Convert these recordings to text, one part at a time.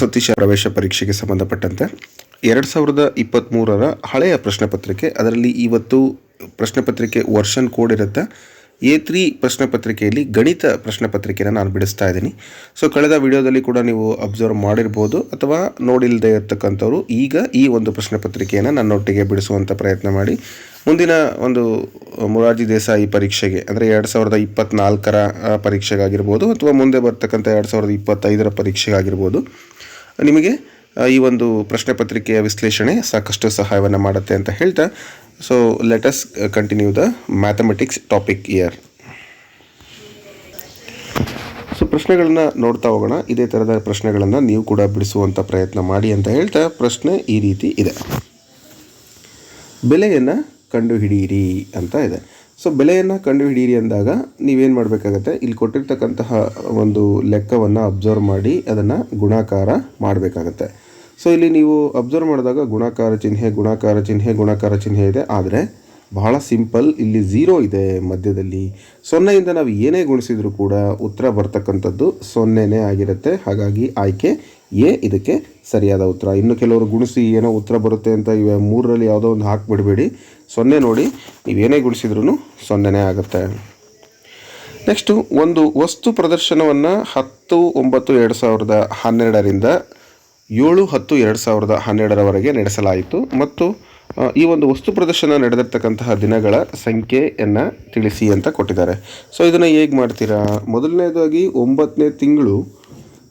ಸತೀಶ ಪ್ರವೇಶ ಪರೀಕ್ಷೆಗೆ ಸಂಬಂಧಪಟ್ಟಂತೆ ಎರಡು ಸಾವಿರದ ಇಪ್ಪತ್ತ್ಮೂರರ ಹಳೆಯ ಪ್ರಶ್ನೆ ಪತ್ರಿಕೆ ಅದರಲ್ಲಿ ಇವತ್ತು ಪ್ರಶ್ನೆ ಪತ್ರಿಕೆ ವರ್ಷನ್ ಕೋಡ್ ಇರುತ್ತೆ. ಎ ತ್ರೀ ಪ್ರಶ್ನೆ ಪತ್ರಿಕೆಯಲ್ಲಿ ಗಣಿತ ಪ್ರಶ್ನೆ ಪತ್ರಿಕೆನ ನಾನು ಬಿಡಿಸ್ತಾ ಇದ್ದೀನಿ. ಸೊ ಕಳೆದ ವಿಡಿಯೋದಲ್ಲಿ ಕೂಡ ನೀವು ಅಬ್ಸರ್ವ್ ಮಾಡಿರ್ಬೋದು, ಅಥವಾ ನೋಡಿಲ್ಲದೆ ಇರ್ತಕ್ಕಂಥವ್ರು ಈಗ ಈ ಒಂದು ಪ್ರಶ್ನೆ ಪತ್ರಿಕೆಯನ್ನು ನನ್ನೊಟ್ಟಿಗೆ ಬಿಡಿಸುವಂಥ ಪ್ರಯತ್ನ ಮಾಡಿ. ಮುಂದಿನ ಒಂದು ಮೊರಾರ್ಜಿ ದೇಸಾಯಿ ಪರೀಕ್ಷೆಗೆ, ಅಂದರೆ ಎರಡು ಸಾವಿರದ ಇಪ್ಪತ್ತ್ನಾಲ್ಕರ ಪರೀಕ್ಷೆಗಾಗಿರ್ಬೋದು, ಅಥವಾ ಮುಂದೆ ಬರ್ತಕ್ಕಂಥ ಎರಡು ಸಾವಿರದ ಇಪ್ಪತ್ತೈದರ ಪರೀಕ್ಷೆಗಾಗಿರ್ಬೋದು ನಿಮಗೆ ಈ ಒಂದು ಪ್ರಶ್ನೆ ಪತ್ರಿಕೆಯ ವಿಶ್ಲೇಷಣೆ ಸಾಕಷ್ಟು ಸಹಾಯವನ್ನು ಮಾಡುತ್ತೆ ಅಂತ ಹೇಳ್ತಾ so let's continue the mathematics topic year so ಪ್ರಶ್ನೆಗಳನ್ನು ನೋಡ್ತಾ ಹೋಗೋಣ. ಇದೇ ಥರದ ಪ್ರಶ್ನೆಗಳನ್ನು ನೀವು ಕೂಡ ಬಿಡಿಸುವಂಥ ಪ್ರಯತ್ನ ಮಾಡಿ ಅಂತ ಹೇಳ್ತಾ, ಪ್ರಶ್ನೆ ಈ ರೀತಿ ಇದೆ. ಬೆಲೆಯನ್ನು ಕಂಡುಹಿಡಿಯಿರಿ ಅಂತ ಇದೆ. ಸೊ ಬೆಲೆಯನ್ನು ಕಂಡುಹಿಡಿಯಿರಿ ಅಂದಾಗ ನೀವೇನು ಮಾಡಬೇಕಾಗತ್ತೆ? ಇಲ್ಲಿ ಕೊಟ್ಟಿರ್ತಕ್ಕಂತಹ ಒಂದು ಲೆಕ್ಕವನ್ನು ಅಬ್ಸರ್ವ್ ಮಾಡಿ ಅದನ್ನು ಗುಣಾಕಾರ ಮಾಡಬೇಕಾಗತ್ತೆ. ಸೊ ಇಲ್ಲಿ ನೀವು ಅಬ್ಸರ್ವ್ ಮಾಡಿದಾಗ ಗುಣಾಕಾರ ಚಿಹ್ನೆ ಗುಣಾಕಾರ ಚಿಹ್ನೆ ಗುಣಾಕಾರ ಚಿಹ್ನೆ ಇದೆ. ಆದರೆ ಬಹಳ ಸಿಂಪಲ್ ಇಲ್ಲಿ ಝೀರೋ ಇದೆ ಮಧ್ಯದಲ್ಲಿ. ಸೊನ್ನೆಯಿಂದ ನಾವು ಏನೇ ಗುಣಿಸಿದರೂ ಕೂಡ ಉತ್ತರ ಬರ್ತಕ್ಕಂಥದ್ದು ಸೊನ್ನೆನೇ ಆಗಿರುತ್ತೆ. ಹಾಗಾಗಿ ಆಯ್ಕೆ ಎ ಇದಕ್ಕೆ ಸರಿಯಾದ ಉತ್ತರ. ಇನ್ನು ಕೆಲವರು ಗುಣಿಸಿ ಏನೋ ಉತ್ತರ ಬರುತ್ತೆ ಅಂತ ಇವ, ಮೂರರಲ್ಲಿ ಯಾವುದೋ ಒಂದು ಹಾಕಿಬಿಡಬೇಡಿ. ಸೊನ್ನೆ ನೋಡಿ, ನೀವೇನೇ ಗುಣಿಸಿದ್ರೂ ಸೊನ್ನೆನೇ ಆಗುತ್ತೆ. ನೆಕ್ಸ್ಟು, ಒಂದು ವಸ್ತು ಪ್ರದರ್ಶನವನ್ನು ಹತ್ತು, ಒಂಬತ್ತು, ಎರಡು ಸಾವಿರದ ಹನ್ನೆರಡರಿಂದ ಏಳು, ಹತ್ತು, ಎರಡು ಸಾವಿರದ ಹನ್ನೆರಡರವರೆಗೆ ನಡೆಸಲಾಯಿತು. ಮತ್ತು ಈ ಒಂದು ವಸ್ತು ಪ್ರದರ್ಶನ ನಡೆದಿರ್ತಕ್ಕಂತಹ ದಿನಗಳ ಸಂಖ್ಯೆಯನ್ನು ತಿಳಿಸಿ ಅಂತ ಕೊಟ್ಟಿದ್ದಾರೆ. ಸೊ, ಇದನ್ನು ಹೇಗೆ ಮಾಡ್ತೀರಾ? ಮೊದಲನೇದಾಗಿ, ಒಂಬತ್ತನೇ ತಿಂಗಳು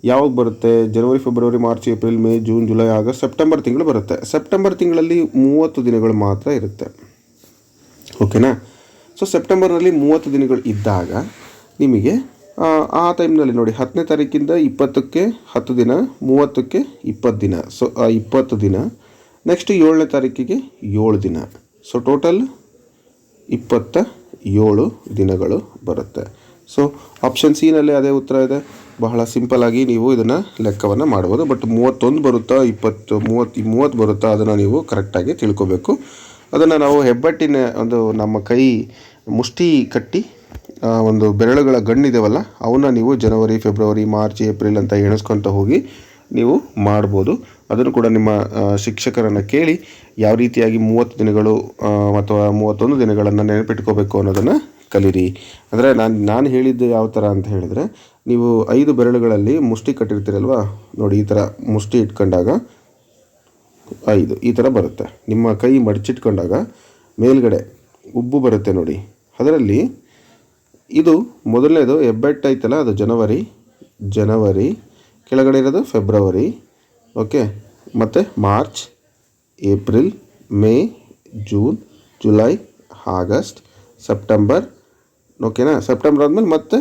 ಯಾವಾಗ ಬರುತ್ತೆ? January February March April May June July August September ತಿಂಗಳು ಬರುತ್ತೆ. ಸೆಪ್ಟೆಂಬರ್ ತಿಂಗಳಲ್ಲಿ ಮೂವತ್ತು ದಿನಗಳು ಮಾತ್ರ ಇರುತ್ತೆ. ಓಕೆನಾ? ಸೊ ಸೆಪ್ಟೆಂಬರ್ನಲ್ಲಿ ಮೂವತ್ತು ದಿನಗಳು ಇದ್ದಾಗ ನಿಮಗೆ ಆ, ಟೈಮ್ನಲ್ಲಿ ನೋಡಿ ಹತ್ತನೇ ತಾರೀಕಿಂದ ಇಪ್ಪತ್ತಕ್ಕೆ ಹತ್ತು ದಿನ ಮೂವತ್ತಕ್ಕೆ ಇಪ್ಪತ್ತು ದಿನ. ಸೊ ಇಪ್ಪತ್ತು ದಿನ ನೆಕ್ಸ್ಟ್ ಏಳನೇ ತಾರೀಕಿಗೆ ಏಳು ದಿನ. ಸೊ ಟೋಟಲ್ ಇಪ್ಪತ್ತ ಏಳು ದಿನಗಳು ಬರುತ್ತೆ. ಸೊ ಆಪ್ಷನ್ ಸಿನಲ್ಲಿ ಅದೇ ಉತ್ತರ ಇದೆ. ಬಹಳ ಸಿಂಪಲ್ ಆಗಿ ನೀವು ಇದನ್ನು ಲೆಕ್ಕವನ್ನು ಮಾಡ್ಬೋದು. ಬಟ್ ಮೂವತ್ತೊಂದು ಬರುತ್ತಾ, ಇಪ್ಪತ್ತು, ಮೂವತ್ತು ಮೂವತ್ತು ಬರುತ್ತಾ ಅದನ್ನು ನೀವು ಕರೆಕ್ಟಾಗಿ ತಿಳ್ಕೊಬೇಕು. ಅದನ್ನು ನಾವು ಹೆಬ್ಬಟ್ಟಿನ ಒಂದು ನಮ್ಮ ಕೈ ಮುಷ್ಟಿ ಕಟ್ಟಿ ಒಂದು ಬೆರಳುಗಳ ಗಣ್ಣಿದೆವಲ್ಲ, ಅವನ್ನ ನೀವು ಜನವರಿ, ಫೆಬ್ರವರಿ, ಮಾರ್ಚ್, ಏಪ್ರಿಲ್ ಅಂತ ಎಣಿಸ್ಕೊತ ಹೋಗಿ ನೀವು ಮಾಡ್ಬೋದು. ಅದನ್ನು ಕೂಡ ನಿಮ್ಮ ಶಿಕ್ಷಕರನ್ನು ಕೇಳಿ ಯಾವ ರೀತಿಯಾಗಿ ಮೂವತ್ತು ದಿನಗಳು ಅಥವಾ ಮೂವತ್ತೊಂದು ದಿನಗಳನ್ನು ನೆನಪಿಟ್ಕೋಬೇಕು ಅನ್ನೋದನ್ನು ಕಲೀರಿ. ಅಂದರೆ ನಾನು ನಾನು ಹೇಳಿದ್ದು ಯಾವ ಥರ ಅಂತ ಹೇಳಿದ್ರೆ ನೀವು ಐದು ಬೆರಳುಗಳಲ್ಲಿ ಮುಷ್ಟಿ ಕಟ್ಟಿರ್ತೀರಲ್ವಾ? ನೋಡಿ, ಈ ಥರ ಮುಷ್ಟಿ ಇಟ್ಕೊಂಡಾಗ ಐದು, ಈ ಥರ ಬರುತ್ತೆ. ನಿಮ್ಮ ಕೈ ಮಡಚಿಟ್ಕೊಂಡಾಗ ಮೇಲ್ಗಡೆ ಉಬ್ಬು ಬರುತ್ತೆ ನೋಡಿ. ಅದರಲ್ಲಿ ಇದು ಮೊದಲನೇದು ಹೆಬ್ಬೆಟ್ಟು ಐತಲ್ಲ, ಅದು ಜನವರಿ ಜನವರಿ, ಕೆಳಗಡೆ ಇರೋದು ಫೆಬ್ರವರಿ, ಓಕೆ? ಮತ್ತು March, April, May, June, July, August, September, ಓಕೆನಾ? ಸೆಪ್ಟೆಂಬರ್ ಆದಮೇಲೆ ಮತ್ತೆ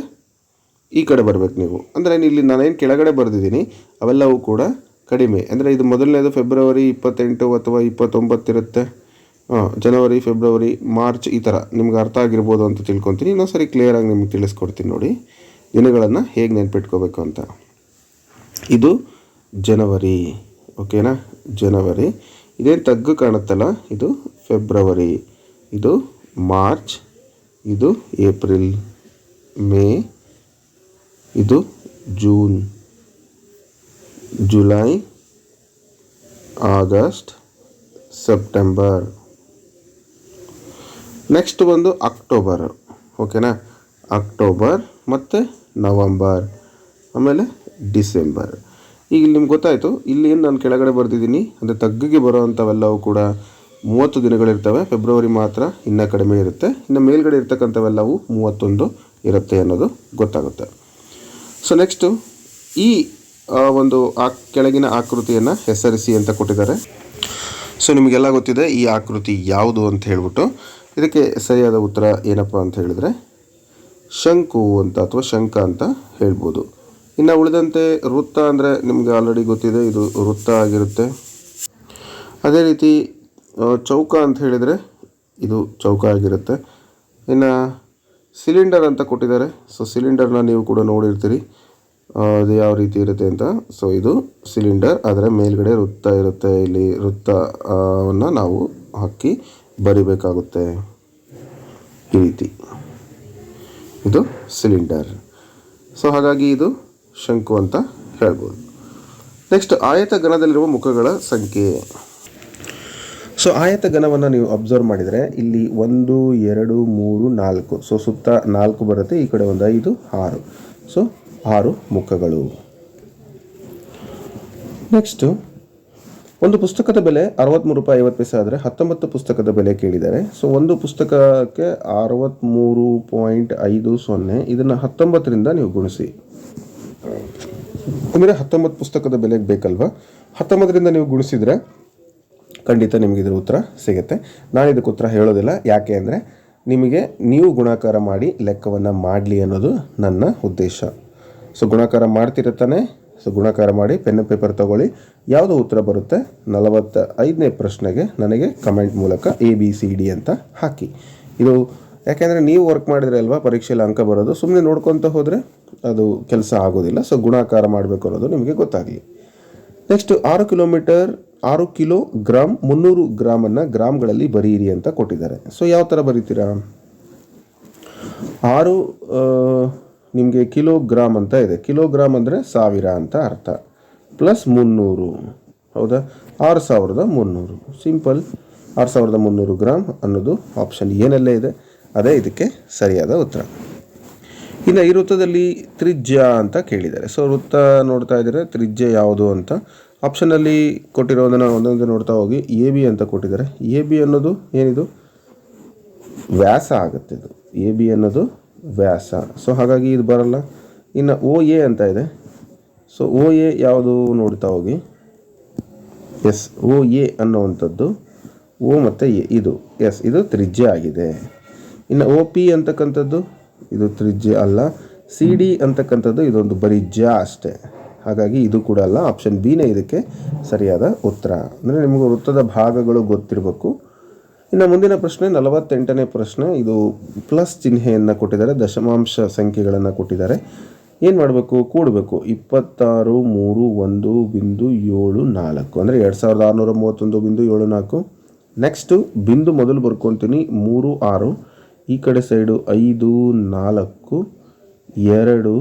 ಈ ಕಡೆ ಬರಬೇಕು ನೀವು. ಅಂದರೆ ಇಲ್ಲಿ ನಾನೇನು ಕೆಳಗಡೆ ಬರೆದಿದ್ದೀನಿ, ಅವೆಲ್ಲವೂ ಕೂಡ ಕಡಿಮೆ. ಅಂದರೆ ಇದು ಮೊದಲನೇದು ಫೆಬ್ರವರಿ ಇಪ್ಪತ್ತೆಂಟು ಅಥವಾ ಇಪ್ಪತ್ತೊಂಬತ್ತಿರುತ್ತೆ ಹಾಂ ಜನವರಿ ಫೆಬ್ರವರಿ ಮಾರ್ಚ್ ಈ ಥರ ನಿಮ್ಗೆ ಅರ್ಥ ಆಗಿರ್ಬೋದು ಅಂತ ತಿಳ್ಕೊತೀನಿ. ಇನ್ನೊಂದು ಸರಿ ಕ್ಲಿಯರಾಗಿ ನಿಮ್ಗೆ ತಿಳಿಸ್ಕೊಡ್ತೀನಿ ನೋಡಿ. ದಿನಗಳನ್ನು ಹೇಗೆ ನೆನ್ಪಿಟ್ಕೋಬೇಕು ಅಂತ. ಇದು ಜನವರಿ ಓಕೆನಾ ಜನವರಿ ಇದೇನು ತಗ್ಗು ಕಾಣುತ್ತಲ್ಲ? ಇದು ಫೆಬ್ರವರಿ ಇದು ಮಾರ್ಚ್ ಇದು ಏಪ್ರಿಲ್ ಮೇ ಇದು June, July, August, September. Next ಬಂದು ಅಕ್ಟೋಬರ್, ಓಕೆನಾ? ಅಕ್ಟೋಬರ್ ಮತ್ತು ನವಂಬರ್, ಆಮೇಲೆ ಡಿಸೆಂಬರ್. ಈಗ ನಿಮ್ಗೆ ಗೊತ್ತಾಯಿತು, ಇಲ್ಲಿ ಏನು ನಾನು ಕೆಳಗಡೆ ಬರೆದಿದ್ದೀನಿ, ಅಂದರೆ ತಗ್ಗಿಗೆ ಬರೋವಂಥವೆಲ್ಲವೂ ಕೂಡ ಮೂವತ್ತು ದಿನಗಳಿರ್ತವೆ, ಫೆಬ್ರವರಿ ಮಾತ್ರ ಇನ್ನೂ ಕಡಿಮೆ ಇರುತ್ತೆ, ಇನ್ನು ಮೇಲ್ಗಡೆ ಇರ್ತಕ್ಕಂಥವೆಲ್ಲವೂ ಮೂವತ್ತೊಂದು ಇರುತ್ತೆ ಅನ್ನೋದು ಗೊತ್ತಾಗುತ್ತೆ. ಸೊ ನೆಕ್ಸ್ಟು ಈ ಒಂದು ಆ, ಕೆಳಗಿನ ಆಕೃತಿಯನ್ನು ಹೆಸರಿಸಿ ಅಂತ ಕೊಟ್ಟಿದ್ದಾರೆ. ಸೊ ನಿಮಗೆಲ್ಲ ಗೊತ್ತಿದೆ ಈ ಆಕೃತಿ ಯಾವುದು ಅಂತ ಹೇಳ್ಬಿಟ್ಟು. ಇದಕ್ಕೆ ಸರಿಯಾದ ಉತ್ತರ ಏನಪ್ಪ ಅಂತ ಹೇಳಿದ್ರೆ, ಶಂಕು ಅಂತ ಅಥವಾ ಶಂಕ ಅಂತ ಹೇಳ್ಬೋದು. ಇನ್ನು ಉಳಿದಂತೆ ವೃತ್ತ ಅಂದರೆ ನಿಮಗೆ ಆಲ್ರೆಡಿ ಗೊತ್ತಿದೆ, ಇದು ವೃತ್ತ ಆಗಿರುತ್ತೆ. ಅದೇ ರೀತಿ ಚೌಕ ಅಂತ ಹೇಳಿದರೆ ಇದು ಚೌಕ ಆಗಿರುತ್ತೆ. ಇನ್ನು ಸಿಲಿಂಡರ್ ಅಂತ ಕೊಟ್ಟಿದ್ದಾರೆ. ಸೊ ಸಿಲಿಂಡರ್ನ ನೀವು ಕೂಡ ನೋಡಿರ್ತೀರಿ. ಅದು ಯಾವ ರೀತಿ ಇರುತ್ತೆ ಅಂತ? ಸೊ ಇದು ಸಿಲಿಂಡರ್ ಅದರ ಮೇಲ್ಗಡೆ ವೃತ್ತ ಇರುತ್ತೆ. ಇಲ್ಲಿ ವೃತ್ತವನ್ನು ನಾವು ಹಾಕಿ ಬರಿಬೇಕಾಗುತ್ತೆ. ಈ ರೀತಿ. ಇದು ಸಿಲಿಂಡರ್ ಸೊ ಹಾಗಾಗಿ ಇದು ಶಂಕು ಅಂತ ಹೇಳ್ಬೋದು. ನೆಕ್ಸ್ಟ್ ಆಯತ ಘನದಲ್ಲಿರುವ ಮುಖಗಳ ಸಂಖ್ಯೆ. ಸೊ ಆಯತ ಘನವನ್ನು ನೀವು ಅಬ್ಸರ್ವ್ ಮಾಡಿದರೆ ಇಲ್ಲಿ ಒಂದು, ಎರಡು, ಮೂರು, ನಾಲ್ಕು. ಸೊ ಸುತ್ತ ನಾಲ್ಕು ಬರುತ್ತೆ, ಈ ಕಡೆ ಒಂದು, ಐದು, ಆರು. ಸೊ ಆರು ಮುಖಗಳು. ನೆಕ್ಸ್ಟು ಒಂದು ಪುಸ್ತಕದ ಬೆಲೆ ಅರವತ್ತ್ಮೂರು ರೂಪಾಯಿ ಐವತ್ತು ಪೈಸೆ ಆದರೆ ಹತ್ತೊಂಬತ್ತು ಪುಸ್ತಕದ ಬೆಲೆ ಕೇಳಿದ್ದಾರೆ. ಸೊ ಒಂದು ಪುಸ್ತಕಕ್ಕೆ ಅರವತ್ತ್ಮೂರು ಪಾಯಿಂಟ್ ಐದು ಸೊನ್ನೆ, ಇದನ್ನು ಹತ್ತೊಂಬತ್ತರಿಂದ ನೀವು ಗುಣಿಸಿ. ಅಂದರೆ ಹತ್ತೊಂಬತ್ತು ಪುಸ್ತಕದ ಬೆಲೆಗೆ ಬೇಕಲ್ವಾ? ಹತ್ತೊಂಬತ್ತರಿಂದ ನೀವು ಗುಣಿಸಿದರೆ ಖಂಡಿತ ನಿಮಗೆ ಇದರ ಉತ್ತರ ಸಿಗುತ್ತೆ. ನಾನು ಇದಕ್ಕೆ ಉತ್ತರ ಹೇಳೋದಿಲ್ಲ. ಯಾಕೆ ಅಂದರೆ ನಿಮಗೆ ನೀವು ಗುಣಾಕಾರ ಮಾಡಿ ಲೆಕ್ಕವನ್ನು ಮಾಡಲಿ ಅನ್ನೋದು ನನ್ನ ಉದ್ದೇಶ. ಸೊ ಗುಣಾಕಾರ ಮಾಡ್ತಿರತ್ತಾನೆ. ಸೊ ಗುಣಾಕಾರ ಮಾಡಿ ಪೆನ್ ಪೇಪರ್ ತಗೊಳ್ಳಿ. ಯಾವುದು ಉತ್ತರ ಬರುತ್ತೆ? ನಲವತ್ತ ಐದನೇ ಪ್ರಶ್ನೆಗೆ ನನಗೆ ಕಮೆಂಟ್ ಮೂಲಕ ಎ ಬಿ ಸಿ ಡಿ ಅಂತ ಹಾಕಿ. ಇದು ಯಾಕೆಂದರೆ ನೀವು ವರ್ಕ್ ಮಾಡಿದ್ರೆ ಅಲ್ವಾ ಪರೀಕ್ಷೆಯಲ್ಲಿ ಅಂಕ ಬರೋದು? ಸುಮ್ಮನೆ ನೋಡ್ಕೊತ ಹೋದರೆ ಅದು ಕೆಲಸ ಆಗೋದಿಲ್ಲ. ಸೊ ಗುಣಾಕಾರ ಮಾಡಬೇಕು ಅನ್ನೋದು ನಿಮಗೆ ಗೊತ್ತಾಗಲಿ. ನೆಕ್ಸ್ಟ್ ಆರು ಕಿಲೋಮೀಟರ್, ಆರು ಕಿಲೋ ಗ್ರಾಮ್ ಮುನ್ನೂರು ಗ್ರಾಮನ್ನು ಗ್ರಾಮ್ಗಳಲ್ಲಿ ಬರೀರಿ ಅಂತ ಕೊಟ್ಟಿದ್ದಾರೆ. ಸೊ ಯಾವ ಥರ ಬರೀತೀರಾ? ಆರು ನಿಮಗೆ ಕಿಲೋಗ್ರಾಮ್ ಅಂತ ಇದೆ. ಕಿಲೋಗ್ರಾಮ್ ಅಂದರೆ ಸಾವಿರ ಅಂತ ಅರ್ಥ. ಪ್ಲಸ್ ಮುನ್ನೂರು. ಹೌದಾ? ಆರು ಸಾವಿರದ ಮುನ್ನೂರು. ಸಿಂಪಲ್. ಆರು ಸಾವಿರದ ಮುನ್ನೂರು ಗ್ರಾಮ್ ಅನ್ನೋದು ಆಪ್ಷನ್ ಏನಲ್ಲೇ ಇದೆ. ಅದೇ ಇದಕ್ಕೆ ಸರಿಯಾದ ಉತ್ತರ. ಇನ್ನು ಈ ವೃತ್ತದಲ್ಲಿ ತ್ರಿಜ್ಯ ಅಂತ ಕೇಳಿದ್ದಾರೆ. ಸೊ ವೃತ್ತ ನೋಡ್ತಾ ಇದ್ದಾರೆ ತ್ರಿಜ್ಯ ಯಾವುದು ಅಂತ. ಆಪ್ಷನಲ್ಲಿ ಕೊಟ್ಟಿರೋದನ್ನು ಒಂದೊಂದು ನೋಡ್ತಾ ಹೋಗಿ. ಎ ಬಿ ಅಂತ ಕೊಟ್ಟಿದ್ದಾರೆ. ಎ ಬಿ ಅನ್ನೋದು ಏನಿದು? ವ್ಯಾಸ ಆಗುತ್ತೆ ಇದು. ಎ ಬಿ ಅನ್ನೋದು ವ್ಯಾಸ. ಸೊ ಹಾಗಾಗಿ ಇದು ಬರಲ್ಲ. ಇನ್ನು ಓ ಎ ಅಂತ ಇದೆ. ಸೊ ಓ ಎ ಯಾವುದು ನೋಡ್ತಾ ಹೋಗಿ? ಎಸ್ ಓ ಎ ಅನ್ನುವಂಥದ್ದು. ಓ ಮತ್ತು ಎ, ಇದು. ಎಸ್ ಇದು ತ್ರಿಜ್ಯ ಆಗಿದೆ. ಇನ್ನು ಓ ಪಿ ಅಂತಕ್ಕಂಥದ್ದು, ಇದು ತ್ರಿಜ್ಯ ಅಲ್ಲ. ಸಿ ಡಿ ಅಂತಕ್ಕಂಥದ್ದು, ಇದೊಂದು ಬರಿಜ್ಯ ಅಷ್ಟೇ. ಹಾಗಾಗಿ ಇದು ಕೂಡ ಅಲ್ಲ. ಆಪ್ಷನ್ ಬಿನೇ ಇದಕ್ಕೆ ಸರಿಯಾದ ಉತ್ತರ. ಅಂದರೆ ನಿಮಗೆ ವೃತ್ತದ ಭಾಗಗಳು ಗೊತ್ತಿರಬೇಕು. ಇನ್ನು ಮುಂದಿನ ಪ್ರಶ್ನೆ, ನಲವತ್ತೆಂಟನೇ ಪ್ರಶ್ನೆ. ಇದು ಪ್ಲಸ್ ಚಿಹ್ನೆಯನ್ನು ಕೊಟ್ಟಿದ್ದಾರೆ, ದಶಮಾಂಶ ಸಂಖ್ಯೆಗಳನ್ನು ಕೊಟ್ಟಿದ್ದಾರೆ. ಏನು ಮಾಡಬೇಕು? ಕೂಡಬೇಕು. ಇಪ್ಪತ್ತಾರು, ಮೂರು, ಒಂದು, ಬಿಂದು ಏಳು, ನಾಲ್ಕು. ಅಂದರೆ ಎರಡು ಸಾವಿರದ ಆರುನೂರ ಮೂವತ್ತೊಂದು, ಬಿಂದು ಏಳು, ನಾಲ್ಕು. ನೆಕ್ಸ್ಟು ಬಿಂದು ಮೊದಲು ಬರ್ಕೊತೀನಿ. ಮೂರು, ಆರು. ಈ ಕಡೆ ಸೈಡು ಐದು, ನಾಲ್ಕು, ಎರಡು,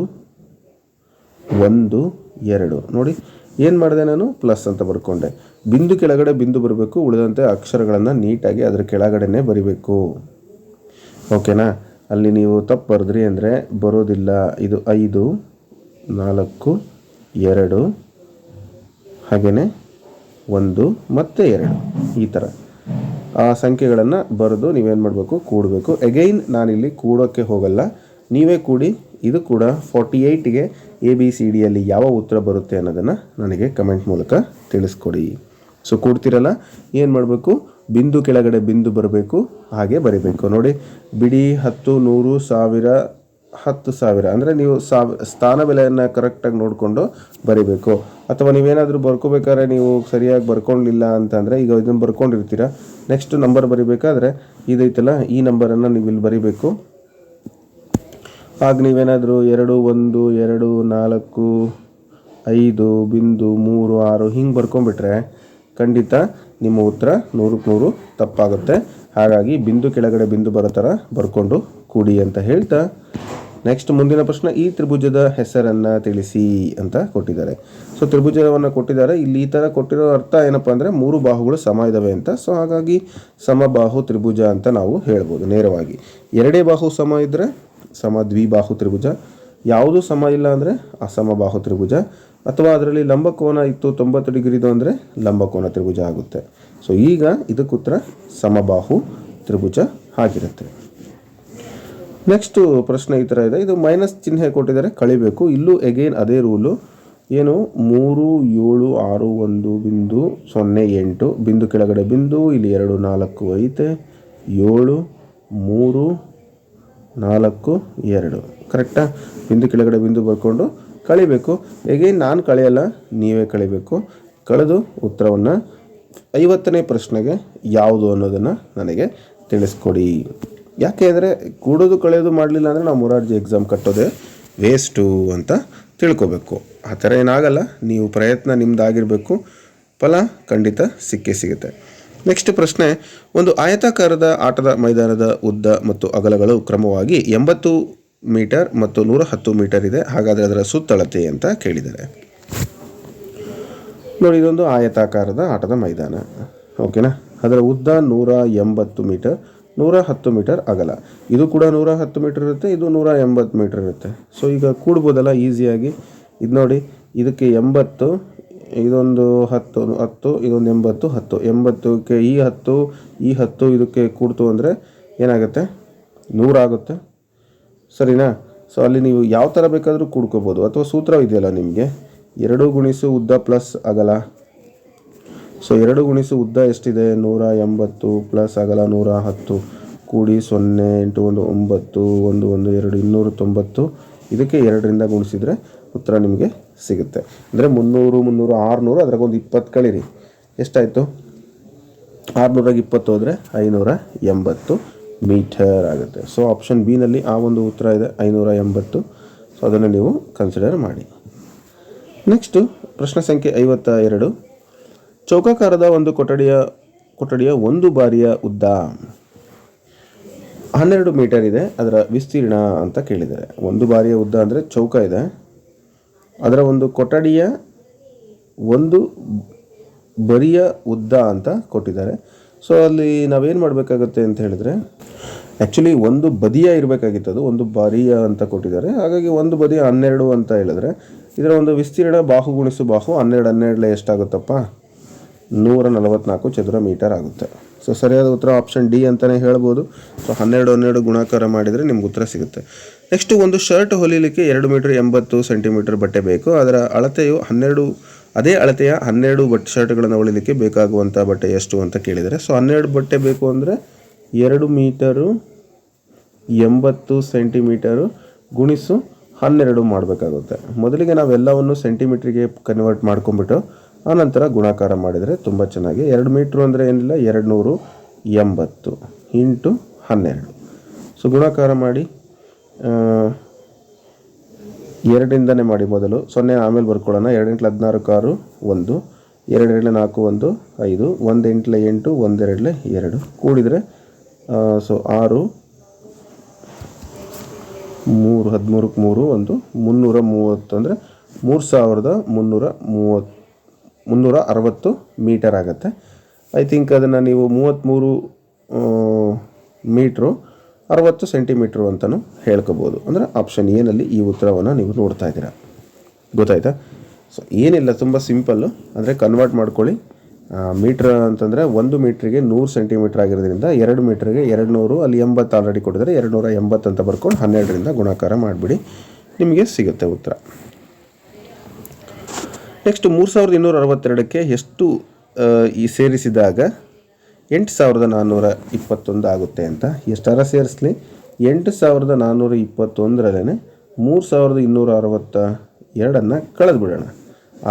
ಒಂದು ಎರಡು. ನೋಡಿ, ಏನು ಮಾಡಿದೆ ನಾನು? ಪ್ಲಸ್ ಅಂತ ಬರ್ಕೊಂಡೆ. ಬಿಂದು ಕೆಳಗಡೆ ಬಿಂದು ಬರಬೇಕು, ಉಳಿದಂತೆ ಅಕ್ಷರಗಳನ್ನು ನೀಟಾಗಿ ಅದರ ಕೆಳಗಡೆನೇ ಬರಿಬೇಕು. ಓಕೆನಾ? ಅಲ್ಲಿ ನೀವು ತಪ್ಪು ಬರೆದ್ರಿ ಅಂದರೆ ಬರೋದಿಲ್ಲ. ಇದು ಐದು, ನಾಲ್ಕು, ಎರಡು ಹಾಗೆಯೇ ಒಂದು, ಮತ್ತು ಎರಡು. ಈ ಥರ ಆ ಸಂಖ್ಯೆಗಳನ್ನು ಬರೆದು ನೀವೇನು ಮಾಡಬೇಕು? ಕೂಡಬೇಕು. ಎಗೈನ್ ನಾನಿಲ್ಲಿ ಕೂಡೋಕ್ಕೆ ಹೋಗಲ್ಲ. ನೀವೇ ಕೂಡಿ ಇದು ಕೂಡ ಫಾರ್ಟಿ ಏಯ್ಟ್ಗೆ ಎ ಬಿ ಸಿ ಡಿಯಲ್ಲಿ ಯಾವ ಉತ್ತರ ಬರುತ್ತೆ ಅನ್ನೋದನ್ನು ನನಗೆ ಕಮೆಂಟ್ ಮೂಲಕ ತಿಳಿಸ್ಕೊಡಿ. ಸೊ ಕೊಡ್ತಿರಲ್ಲ? ಏನು ಮಾಡಬೇಕು? ಬಿಂದು ಕೆಳಗಡೆ ಬಿಂದು ಬರಬೇಕು, ಹಾಗೆ ಬರಿಬೇಕು. ನೋಡಿ, ಬಿಡಿ, ಹತ್ತು, ನೂರು, ಸಾವಿರ, ಹತ್ತು ಸಾವಿರ. ಅಂದರೆ ನೀವು ಸಾವ, ಸ್ಥಾನ ಬೆಲೆಯನ್ನು ಕರೆಕ್ಟಾಗಿ ನೋಡಿಕೊಂಡು ಬರಿಬೇಕು. ಅಥವಾ ನೀವೇನಾದರೂ ಬರ್ಕೋಬೇಕಾದ್ರೆ ನೀವು ಸರಿಯಾಗಿ ಬರ್ಕೊಂಡಿಲ್ಲ ಅಂತಂದರೆ ಈಗ ಇದನ್ನು ಬರ್ಕೊಂಡಿರ್ತೀರ? ನೆಕ್ಸ್ಟ್ ನಂಬರ್ ಬರಿಬೇಕಾದ್ರೆ ಇದೈತಲ್ಲ, ಈ ನಂಬರನ್ನು ನೀವು ಇಲ್ಲಿ ಬರಿಬೇಕು. ಆಗ ನೀವೇನಾದರೂ ಎರಡು, ಒಂದು, ಎರಡು, ನಾಲ್ಕು, ಐದು, ಬಿಂದು, ಮೂರು, ಆರು ಹಿಂಗೆ ಬರ್ಕೊಂಬಿಟ್ರೆ ಖಂಡಿತ ನಿಮ್ಮ ಉತ್ತರ ನೂರಕ್ಕೆ ನೂರು ತಪ್ಪಾಗುತ್ತೆ. ಹಾಗಾಗಿ ಬಿಂದು ಕೆಳಗಡೆ ಬಿಂದು ಬರೋ ಥರ ಬರ್ಕೊಂಡು ಕೂಡಿ ಅಂತ ಹೇಳ್ತಾ ನೆಕ್ಸ್ಟ್ ಮುಂದಿನ ಪ್ರಶ್ನೆ ಈ ತ್ರಿಭುಜದ ಹೆಸರನ್ನು ತಿಳಿಸಿ ಅಂತ ಕೊಟ್ಟಿದ್ದಾರೆ. ಸೊ, ತ್ರಿಭುಜವನ್ನು ಕೊಟ್ಟಿದ್ದಾರೆ. ಇಲ್ಲಿ ಈ ಥರ ಕೊಟ್ಟಿರೋ ಅರ್ಥ ಏನಪ್ಪ ಅಂದರೆ ಮೂರು ಬಾಹುಗಳು ಸಮ ಇದ್ದಾವೆ ಅಂತ. ಸೊ, ಹಾಗಾಗಿ ಸಮಬಾಹು ತ್ರಿಭುಜ ಅಂತ ನಾವು ಹೇಳ್ಬೋದು ನೇರವಾಗಿ. ಎರಡೇ ಬಾಹು ಸಮ ಇದ್ದರೆ ಸಮ ದ್ವಿಬಾಹು ತ್ರಿಭುಜ. ಯಾವುದು ಸಮ ಇಲ್ಲ ಅಂದರೆ ಅಸಮಬಾಹು ತ್ರಿಭುಜ. ಅಥವಾ ಅದರಲ್ಲಿ ಲಂಬಕೋನ ಇತ್ತು ತೊಂಬತ್ತು ಡಿಗ್ರಿದು ಅಂದರೆ ಲಂಬಕೋನ ತ್ರಿಭುಜ ಆಗುತ್ತೆ. ಸೊ ಈಗ ಇದಕ್ಕೆ ಉತ್ತರ ಸಮಬಾಹು ತ್ರಿಭುಜ ಆಗಿರುತ್ತೆ. ನೆಕ್ಸ್ಟು ಪ್ರಶ್ನೆ ಈ ಥರ ಇದೆ. ಇದು ಮೈನಸ್ ಚಿಹ್ನೆ ಕೊಟ್ಟಿದ್ದಾರೆ, ಕಳಿಬೇಕು. ಇಲ್ಲೂ ಎಗೈನ್ ಅದೇ ರೂಲು ಏನು? ಮೂರು, ಏಳು, ಆರು, ಒಂದು, ಬಿಂದು, ಸೊನ್ನೆ, ಎಂಟು. ಬಿಂದು ಕೆಳಗಡೆ ಬಿಂದು, ಇಲ್ಲಿ ಎರಡು, ನಾಲ್ಕು ಐತೆ. ಏಳು, ಮೂರು ನಾಲ್ಕು, ಎರಡು. ಕರೆಕ್ಟಾ ಬಿಂದು ಕೆಳಗಡೆ ಬಿಂದು ಬರ್ಕೊಂಡು ಕಳಿಬೇಕು. ಹೇಗೆ? ನಾನು ಕಳೆಯಲ್ಲ, ನೀವೇ ಕಳಿಬೇಕು. ಕಳೆದು ಉತ್ತರವನ್ನು ಐವತ್ತನೇ ಪ್ರಶ್ನೆಗೆ ಯಾವುದು ಅನ್ನೋದನ್ನು ನನಗೆ ತಿಳಿಸ್ಕೊಡಿ. ಯಾಕೆ ಅಂದರೆ ಕೂಡೋದು ಕಳೆಯೋದು ಮಾಡಲಿಲ್ಲ ಅಂದರೆ ನಾವು ಮೊರಾರ್ಜಿ ಎಕ್ಸಾಮ್ ಕಟ್ಟೋದೇ ವೇಸ್ಟು ಅಂತ ತಿಳ್ಕೊಬೇಕು. ಆ ಥರ ಏನಾಗಲ್ಲ, ನೀವು ಪ್ರಯತ್ನ ನಿಮ್ಮದಾಗಿರಬೇಕು ಫಲ ಖಂಡಿತ ಸಿಕ್ಕೇ ಸಿಗುತ್ತೆ. ನೆಕ್ಸ್ಟ್ ಪ್ರಶ್ನೆ, ಒಂದು ಆಯತಾಕಾರದ ಆಟದ ಮೈದಾನದ ಉದ್ದ ಮತ್ತು ಅಗಲಗಳು ಕ್ರಮವಾಗಿ ಎಂಬತ್ತು ಮೀಟರ್ ಮತ್ತು ನೂರ ಹತ್ತು ಮೀಟರ್ ಇದೆ. ಹಾಗಾದರೆ ಅದರ ಸುತ್ತಳತೆ ಅಂತ ಕೇಳಿದ್ದಾರೆ. ನೋಡಿ, ಇದೊಂದು ಆಯತಾಕಾರದ ಆಟದ ಮೈದಾನ. ಓಕೆನಾ? ಅದರ ಉದ್ದ ನೂರ ಎಂಬತ್ತು ಮೀಟರ್ ನೂರ ಹತ್ತು ಮೀಟರ್ ಅಗಲ. ಇದು ಕೂಡ ನೂರ ಹತ್ತು ಮೀಟರ್ ಇರುತ್ತೆ, ಇದು ನೂರ ಎಂಬತ್ತು ಮೀಟರ್ ಇರುತ್ತೆ. ಸೊ ಈಗ ಕೂಡ್ಬೋದಲ್ಲ ಈಸಿಯಾಗಿ ಇದು ನೋಡಿ, ಇದಕ್ಕೆ ಎಂಬತ್ತು ಇದೊಂದು ಹತ್ತು ಹತ್ತು, ಇದೊಂದು ಎಂಬತ್ತು, ಹತ್ತು. ಎಂಬತ್ತಕ್ಕೆ ಈ ಹತ್ತು ಈ ಹತ್ತು ಇದಕ್ಕೆ ಕೂಡ್ತು ಅಂದರೆ ಏನಾಗುತ್ತೆ? ನೂರಾಗುತ್ತೆ. ಸರಿನಾ? ಸೊ ಅಲ್ಲಿ ನೀವು ಯಾವ ಥರ ಬೇಕಾದರೂ ಕೂಡ್ಕೋಬೋದು. ಅಥವಾ ಸೂತ್ರ ಇದೆಯಲ್ಲ ನಿಮಗೆ? ಎರಡು ಗುಣಿಸು ಉದ್ದ ಪ್ಲಸ್ ಅಗಲ. ಸೊ ಎರಡು ಗುಣಿಸು ಉದ್ದ ಎಷ್ಟಿದೆ? ನೂರ ಎಂಬತ್ತು ಪ್ಲಸ್ ಅಗಲ ನೂರ ಹತ್ತು ಕೂಡಿ ಸೊನ್ನೆ ಎಂಟು ಒಂದು ಒಂಬತ್ತು, ಒಂದು ಒಂದು ಎರಡು ಇನ್ನೂರ ತೊಂಬತ್ತು ಇದಕ್ಕೆ ಎರಡರಿಂದ ಗುಣಿಸಿದರೆ ಉತ್ತರ ನಿಮಗೆ ಸಿಗುತ್ತೆ. ಅಂದರೆ ಮುನ್ನೂರು ಮುನ್ನೂರು, ಆರುನೂರು, ಅದ್ರಾಗೊಂದು ಇಪ್ಪತ್ತು ಕಳೀರಿ. ಎಷ್ಟಾಯಿತು? ಆರುನೂರಾಗ ಇಪ್ಪತ್ತು ಹೋದರೆ ಐನೂರ ಎಂಬತ್ತು ಮೀಟರ್ ಆಗುತ್ತೆ. ಸೊ ಆಪ್ಷನ್ ಬಿನಲ್ಲಿ ಆ ಒಂದು ಉತ್ತರ ಇದೆ, ಐನೂರ ಎಂಬತ್ತು. ಸೊ ಅದನ್ನು ನೀವು ಕನ್ಸಿಡರ್ ಮಾಡಿ. ನೆಕ್ಸ್ಟು ಪ್ರಶ್ನೆ ಸಂಖ್ಯೆ ಐವತ್ತ ಎರಡು ಚೌಕಾಕಾರದ ಒಂದು ಕೊಠಡಿಯ ಕೊಠಡಿಯ ಒಂದು ಬಾರಿಯ ಉದ್ದ ಹನ್ನೆರಡು ಮೀಟರ್ ಇದೆ, ಅದರ ವಿಸ್ತೀರ್ಣ ಅಂತ ಕೇಳಿದ್ದಾರೆ. ಒಂದು ಬಾರಿಯ ಉದ್ದ ಅಂದರೆ ಚೌಕ ಇದೆ. ಅದರ ಒಂದು ಕೊಠಡಿಯ ಒಂದು ಬರಿಯ ಉದ್ದ ಅಂತ ಕೊಟ್ಟಿದ್ದಾರೆ. ಸೊ ಅಲ್ಲಿ ನಾವೇನು ಮಾಡಬೇಕಾಗತ್ತೆ ಅಂತ ಹೇಳಿದ್ರೆ ಆ್ಯಕ್ಚುಲಿ ಒಂದು ಬದಿಯ ಇರಬೇಕಾಗಿತ್ತು ಅದು ಒಂದು ಬರಿಯ ಅಂತ ಕೊಟ್ಟಿದ್ದಾರೆ. ಹಾಗಾಗಿ ಒಂದು ಬದಿಯ ಹನ್ನೆರಡು ಅಂತ ಹೇಳಿದ್ರೆ, ಇದರ ಒಂದು ವಿಸ್ತೀರ್ಣ ಬಾಹು ಗುಣಿಸು ಬಾಹು ಹನ್ನೆರಡು ಹನ್ನೆರಡಲೇ ಎಷ್ಟಾಗುತ್ತಪ್ಪ? ನೂರ ನಲವತ್ನಾಲ್ಕು ಚದುರ ಮೀಟರ್ ಆಗುತ್ತೆ. ಸೊ ಸರಿಯಾದ ಉತ್ತರ ಆಪ್ಷನ್ ಡಿ ಅಂತಲೇ ಹೇಳ್ಬೋದು. ಸೊ ಹನ್ನೆರಡು ಹನ್ನೆರಡು ಗುಣಾಕಾರ ಮಾಡಿದರೆ ನಿಮ್ಗೆ ಉತ್ತರ ಸಿಗುತ್ತೆ. ನೆಕ್ಸ್ಟು ಒಂದು ಶರ್ಟ್ ಹೊಲಿಲಿಕ್ಕೆ ಎರಡು ಮೀಟರ್ ಎಂಬತ್ತು ಸೆಂಟಿಮೀಟರ್ ಬಟ್ಟೆ ಬೇಕು. ಅದರ ಅಳತೆಯು ಹನ್ನೆರಡು, ಅದೇ ಅಳತೆಯ ಹನ್ನೆರಡು ಬಟ್ಟೆ ಶರ್ಟ್ಗಳನ್ನು ಹೊಲಿಲಿಕ್ಕೆ ಬೇಕಾಗುವಂಥ ಬಟ್ಟೆ ಎಷ್ಟು ಅಂತ ಕೇಳಿದರೆ. ಸೊ ಹನ್ನೆರಡು ಬಟ್ಟೆ ಬೇಕು ಅಂದರೆ ಎರಡು ಮೀಟರು ಎಂಬತ್ತು ಸೆಂಟಿಮೀಟರು ಗುಣಿಸು ಹನ್ನೆರಡು ಮಾಡಬೇಕಾಗುತ್ತೆ. ಮೊದಲಿಗೆ ನಾವೆಲ್ಲವನ್ನು ಸೆಂಟಿಮೀಟ್ರಿಗೆ ಕನ್ವರ್ಟ್ ಮಾಡ್ಕೊಂಬಿಟ್ಟು ಆನಂತರ ಗುಣಾಕಾರ ಮಾಡಿದರೆ ತುಂಬ ಚೆನ್ನಾಗಿ. ಎರಡು ಮೀಟ್ರು ಅಂದರೆ ಏನಿಲ್ಲ ಎರಡು ನೂರು ಎಂಬತ್ತು ಇಂಟು ಹನ್ನೆರಡು. ಸೊ ಗುಣಾಕಾರ ಮಾಡಿ ಎರಡಿಂದನೇ ಮಾಡಿ ಮೊದಲು. ಸೊನ್ನೆ ಆಮೇಲೆ ಬರ್ಕೊಳ್ಳೋಣ. ಎರಡೆಂಟ್ಲ ಹದಿನಾರು ಕಾರು, ಒಂದು. ಎರಡೆರಡ್ಲೆ ನಾಲ್ಕು, ಒಂದು. ಐದು. ಒಂದು ಎಂಟ್ಲೆ ಎಂಟು, ಒಂದೆರಡ್ಲೆ ಎರಡು. ಕೂಡಿದರೆ ಸೊ ಆರು, ಮೂರು, ಹದಿಮೂರಕ್ಕೆ ಮೂರು, ಒಂದು. ಮುನ್ನೂರ ಮೂವತ್ತು ಅಂದರೆ ಮೂರು ಸಾವಿರದ ಮುನ್ನೂರ ಮೂವತ್ತು. ಮುನ್ನೂರ ಅರವತ್ತು ಮೀಟರ್ ಆಗುತ್ತೆ. ಐ ಥಿಂಕ್ ಅದನ್ನು ನೀವು ಮೂವತ್ತ್ಮೂರು ಮೀಟ್ರು, ಅರವತ್ತು ಸೆಂಟಿಮೀಟ್ರು ಅಂತಲೂ ಹೇಳ್ಕೋಬೋದು. ಅಂದರೆ ಆಪ್ಷನ್ ಏನಲ್ಲಿ ಈ ಉತ್ತರವನ್ನು ನೀವು ನೋಡ್ತಾ ಇದ್ದೀರಾ. ಗೊತ್ತಾಯ್ತಾ? ಸೊ ಏನಿಲ್ಲ, ತುಂಬ ಸಿಂಪಲ್ಲು ಅಂದರೆ ಕನ್ವರ್ಟ್ ಮಾಡ್ಕೊಳ್ಳಿ. ಮೀಟ್ರ್ ಅಂತಂದರೆ ಒಂದು ಮೀಟ್ರಿಗೆ ನೂರು ಸೆಂಟಿಮೀಟ್ರ್ ಆಗಿರೋದ್ರಿಂದ ಎರಡು ಮೀಟ್ರಿಗೆ ಎರಡು ನೂರು ಅಲ್ಲಿ ಎಂಬತ್ತು ಆಲ್ರೆಡಿ ಕೊಟ್ಟಿದ್ದಾರೆ ಎರಡು ನೂರ ಎಂಬತ್ತು ಅಂತ ಬರ್ಕೊಂಡು ಹನ್ನೆರಡರಿಂದ ಗುಣಾಕಾರ ಮಾಡಿಬಿಡಿ. ನಿಮಗೆ ಸಿಗುತ್ತೆ ಉತ್ತರ. ನೆಕ್ಸ್ಟ್ ಮೂರು ಸಾವಿರದ ಇನ್ನೂರ ಅರವತ್ತೆರಡಕ್ಕೆ ಎಷ್ಟು ಈ ಸೇರಿಸಿದಾಗ ಎಂಟು ಸಾವಿರದ ನಾನ್ನೂರ ಇಪ್ಪತ್ತೊಂದು ಆಗುತ್ತೆ ಅಂತ. ಎಷ್ಟರ ಸೇರಿಸ್ಲಿ? ಎಂಟು ಸಾವಿರದ ನಾನ್ನೂರ ಇಪ್ಪತ್ತೊಂದರಲ್ಲೇ ಮೂರು ಸಾವಿರದ ಇನ್ನೂರ ಅರವತ್ತ ಎರಡನ್ನು ಕಳೆದು ಬಿಡೋಣ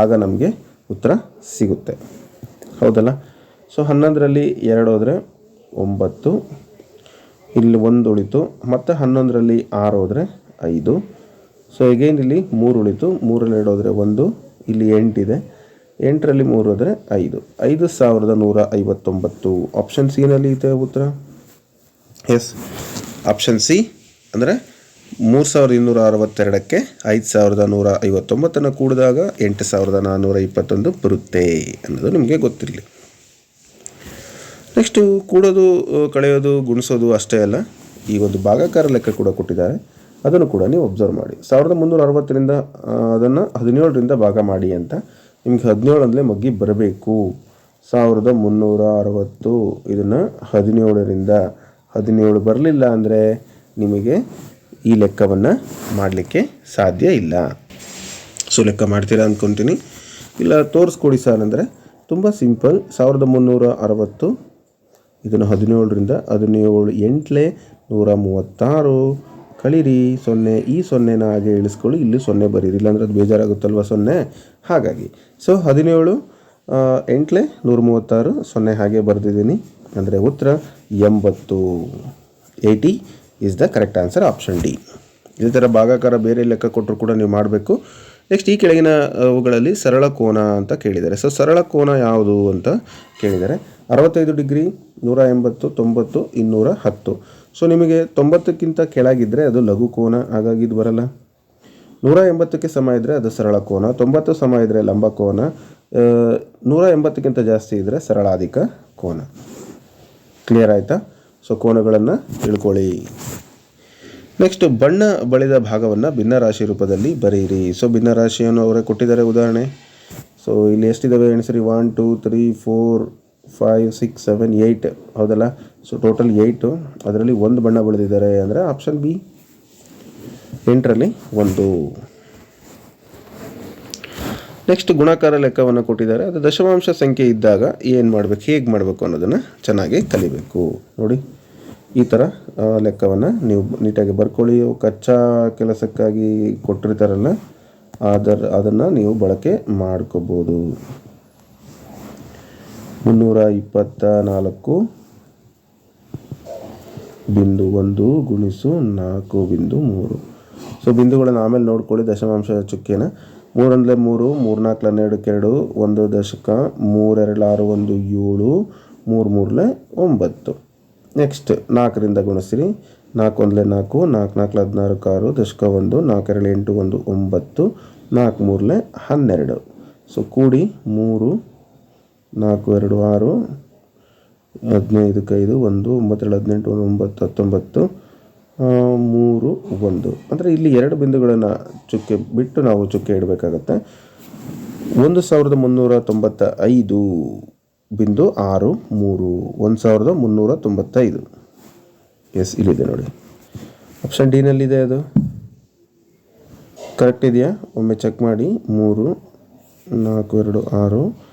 ಆಗ ನಮಗೆ ಉತ್ತರ ಸಿಗುತ್ತೆ. ಹೌದಲ್ಲ? ಸೊ ಹನ್ನೊಂದರಲ್ಲಿ ಎರಡು ಹೋದರೆ ಒಂಬತ್ತು, ಇಲ್ಲಿ ಒಂದು ಉಳಿತು, ಮತ್ತು ಹನ್ನೊಂದರಲ್ಲಿ ಆರು ಹೋದರೆ ಐದು. ಸೊ ಎಗೈನ್ ಇಲ್ಲಿ ಮೂರು ಉಳಿತು ಮೂರಲ್ಲಿ ಎರಡು ಹೋದರೆ ಒಂದು ಇಲ್ಲಿ ಎಂಟಿದೆ ಎಂಟರಲ್ಲಿ ಮೂರು ಹೋದರೆ ಐದು. ಐದು ಸಾವಿರದ ನೂರ ಐವತ್ತೊಂಬತ್ತು. ಆಪ್ಷನ್ ಸಿನಲ್ಲಿ ಇದೆ ಉತ್ತರ? ಎಸ್ ಆಪ್ಷನ್ ಸಿ ಅಂದರೆ ಮೂರು ಸಾವಿರದ ಇನ್ನೂರ ಅರವತ್ತೆರಡಕ್ಕೆ ಐದು ಸಾವಿರದ ನೂರ ಐವತ್ತೊಂಬತ್ತನ್ನು ಕೂಡಿದಾಗ ಎಂಟು ಸಾವಿರದ ನಾನ್ನೂರ ಇಪ್ಪತ್ತೊಂದು ಬರುತ್ತೆ ಅನ್ನೋದು ನಿಮಗೆ ಗೊತ್ತಿರಲಿ. ನೆಕ್ಸ್ಟು ಕೂಡೋದು ಕಳೆಯೋದು, ಗುಣಿಸೋದು ಅಷ್ಟೇ ಅಲ್ಲ. ಈ ಒಂದು ಭಾಗಾಕಾರ ಲೆಕ್ಕ ಕೂಡ ಕೊಟ್ಟಿದ್ದಾರೆ. ಅದನ್ನು ಕೂಡ ನೀವು ಒಬ್ಸರ್ವ್ ಮಾಡಿ. ಸಾವಿರದ ಮುನ್ನೂರ ಅರವತ್ತರಿಂದ ಅದನ್ನು ಹದಿನೇಳರಿಂದ ಭಾಗ ಮಾಡಿ ಅಂತ ನಿಮಗೆ ಹದಿನೇಳು ಅಂದರೆ ಮಗ್ಗಿ ಬರಬೇಕು. ಸಾವಿರದ ಮುನ್ನೂರ ಅರವತ್ತು, ಇದನ್ನು ಹದಿನೇಳರಿಂದ. ಹದಿನೇಳು ಬರಲಿಲ್ಲ ಅಂದರೆ ನಿಮಗೆ ಈ ಲೆಕ್ಕವನ್ನು ಮಾಡಲಿಕ್ಕೆ ಸಾಧ್ಯ ಇಲ್ಲ. ಸೊ ಲೆಕ್ಕ ಮಾಡ್ತೀರಾ ಅಂದ್ಕೊತೀನಿ ಇಲ್ಲ, ತೋರಿಸ್ಕೊಡಿ ಸರ್ ಅಂದರೆ ತುಂಬ ಸಿಂಪಲ್ ಸಾವಿರದ ಮುನ್ನೂರ ಅರವತ್ತು, ಇದನ್ನು ಹದಿನೇಳರಿಂದ ಹದಿನೇಳು ಎಂಟ್ಲೆ ನೂರ ಮೂವತ್ತಾರು. ಕಳೀರಿ, ಸೊನ್ನೆ, ಈ ಸೊನ್ನೆನ ಹಾಗೆ ಇಳಿಸ್ಕೊಳ್ಳಿ, ಇಲ್ಲಿ ಸೊನ್ನೆ ಬರೀರಿ, ಇಲ್ಲಾಂದ್ರೆ ಅದು ಬೇಜಾರಾಗುತ್ತಲ್ವ ಸೊನ್ನೆ? ಹಾಗಾಗಿ, ಸೊ ಹದಿನೇಳು ಎಂಟ್ಲೆ ನೂರ ಮೂವತ್ತಾರು ಸೊನ್ನೆ ಹಾಗೆ ಬರೆದಿದ್ದೀನಿ. ಅಂದರೆ ಉತ್ತರ, ಎಂಬತ್ತು. Eighty is the correct answer option D ಇದೇ ಥರ ಭಾಗಾಕಾರ ಬೇರೆ ಲೆಕ್ಕ ಕೊಟ್ಟರು ಕೂಡ ನೀವು ಮಾಡಬೇಕು. ನೆಕ್ಸ್ಟ್ ಈ ಕೆಳಗಿನ ಅವುಗಳಲ್ಲಿ ಸರಳ ಕೋನ ಅಂತ ಕೇಳಿದ್ದಾರೆ. ಸೊ ಸರಳ ಕೋನ ಯಾವುದು ಅಂತ ಕೇಳಿದ್ದಾರೆ. ಅರವತ್ತೈದು ಡಿಗ್ರಿ, ನೂರ ಎಂಬತ್ತು, ತೊಂಬತ್ತು, ಇನ್ನೂರ ಹತ್ತು. ಸೊ ನಿಮಗೆ ತೊಂಬತ್ತಕ್ಕಿಂತ ಕೆಳಗಿದ್ದರೆ ಅದು ಲಘು ಕೋನ, ಹಾಗಾಗಿ ಇದು ಬರಲ್ಲ. ನೂರ ಎಂಬತ್ತಕ್ಕೆ ಸಮ ಇದ್ದರೆ ಅದು ಸರಳ ಕೋನ, ತೊಂಬತ್ತು ಸಮ ಇದ್ದರೆ ಲಂಬ ಕೋನ ನೂರ ಎಂಬತ್ತಕ್ಕಿಂತ ಜಾಸ್ತಿ ಇದ್ದರೆ ಸರಳಾಧಿಕ ಕೋನ. ಕ್ಲಿಯರ್ ಆಯಿತಾ? ಸೊ ಕೋನಗಳನ್ನು ತಿಳ್ಕೊಳ್ಳಿ. ನೆಕ್ಸ್ಟ್ ಬಣ್ಣ ಬಳಿದ ಭಾಗವನ್ನು ಭಿನ್ನರಾಶಿ ರೂಪದಲ್ಲಿ ಬರೆಯಿರಿ. ಸೊ ಭಿನ್ನರಾಶಿಯನ್ನು ಅವರೇ ಕೊಟ್ಟಿದ್ದಾರೆ, ಉದಾಹರಣೆ. ಸೊ ಇಲ್ಲಿ ಎಷ್ಟಿದ್ದಾವೆ ಎಣಿಸ್ರಿ? One two three four five six seven eight ಹೌದಲ್ಲ? ಸೊ ಟೋಟಲ್ ಏಯ್ಟು ಅದರಲ್ಲಿ ಒಂದು ಬಣ್ಣ ಬೆಳೆದಿದ್ದಾರೆ ಅಂದರೆ ಆಪ್ಷನ್ ಬಿ ಎಂಟರಲ್ಲಿ ಒಂದು. ನೆಕ್ಸ್ಟ್ ಗುಣಾಕಾರ ಲೆಕ್ಕವನ್ನು ಕೊಟ್ಟಿದ್ದಾರೆ. ಅದು ದಶಮಾಂಶ ಸಂಖ್ಯೆ ಇದ್ದಾಗ ಏನು ಮಾಡಬೇಕು, ಹೇಗೆ ಮಾಡಬೇಕು ಅನ್ನೋದನ್ನು ಚೆನ್ನಾಗಿ ಕಲಿಬೇಕು. ನೋಡಿ, ಈ ಥರ ಲೆಕ್ಕವನ್ನು ನೀವು ನೀಟಾಗಿ ಬರ್ಕೊಳ್ಳಿ. ಕಚ್ಚಾ ಕೆಲಸಕ್ಕಾಗಿ ಕೊಟ್ಟಿರ್ತಾರಲ್ಲ, ಅದರ, ಅದನ್ನು ನೀವು ಬಳಕೆ ಮಾಡ್ಕೋಬೋದು. ಮುನ್ನೂರ ಇಪ್ಪತ್ತ ನಾಲ್ಕು ಬಿಂದು ಒಂದು ಗುಣಿಸು ನಾಲ್ಕು ಬಿಂದು ಮೂರು. ಸೊ ಬಿಂದುಗಳನ್ನು ಆಮೇಲೆ ನೋಡ್ಕೊಳ್ಳಿ, ದಶಮಾಂಶ ಚುಕ್ಕೆನ. ಮೂರಂದ್ಲೆ ಮೂರು ಮೂರ್ನಾಲ್ಕು ಹನ್ನೆರಡಕ್ಕೆ ಎರಡು, ಒಂದು ದಶಕ ಮೂರೆರಡು ಆರು, ಒಂದು ಏಳು, ಮೂರು ಮೂರಲೆ ಒಂಬತ್ತು. ನೆಕ್ಸ್ಟ್ ನಾಲ್ಕರಿಂದ ಗುಣಿಸಿರಿ. ನಾಲ್ಕು ಒಂದಲೇ ನಾಲ್ಕು ನಾಲ್ಕು ನಾಲ್ಕು ಹದಿನಾರು ಆರು ದಶಕ ಒಂದು ನಾಲ್ಕೆರಡು ಎಂಟು, ಒಂದು ಒಂಬತ್ತು, ನಾಲ್ಕು ಮೂರಲೆ ಹನ್ನೆರಡು. ಸೊ ಕೂಡಿ ಮೂರು ನಾಲ್ಕು, ಎರಡು, ಆರು ಹದಿನೈದಕ್ಕೆ ಐದು ಒಂದು ಒಂಬತ್ತೆರಡು ಹದಿನೆಂಟು, ಒಂದು, ಒಂಬತ್ತು, ಹತ್ತೊಂಬತ್ತು ಮೂರು, ಒಂದು. ಅಂದರೆ ಇಲ್ಲಿ ಎರಡು ಬಿಂದುಗಳನ್ನು ಚುಕ್ಕೆ ಬಿಟ್ಟು ನಾವು ಚುಕ್ಕೆ ಇಡಬೇಕಾಗತ್ತೆ. ಒಂದು ಸಾವಿರದ ಮುನ್ನೂರ ತೊಂಬತ್ತ ಐದು ಬಿಂದು ಆರು, ಮೂರು, ಒಂದು ಸಾವಿರದ ಮುನ್ನೂರ ತೊಂಬತ್ತೈದು. ಎಸ್ ಇಲ್ಲಿದೆ ನೋಡಿ. ಆಪ್ಷನ್ ಡಿನಲ್ಲಿದೆ ಅದು. ಕರೆಕ್ಟ್ ಇದೆಯಾ? ಒಮ್ಮೆ ಚೆಕ್ ಮಾಡಿ. ಮೂರು, ನಾಲ್ಕು, ಎರಡು, ಆರು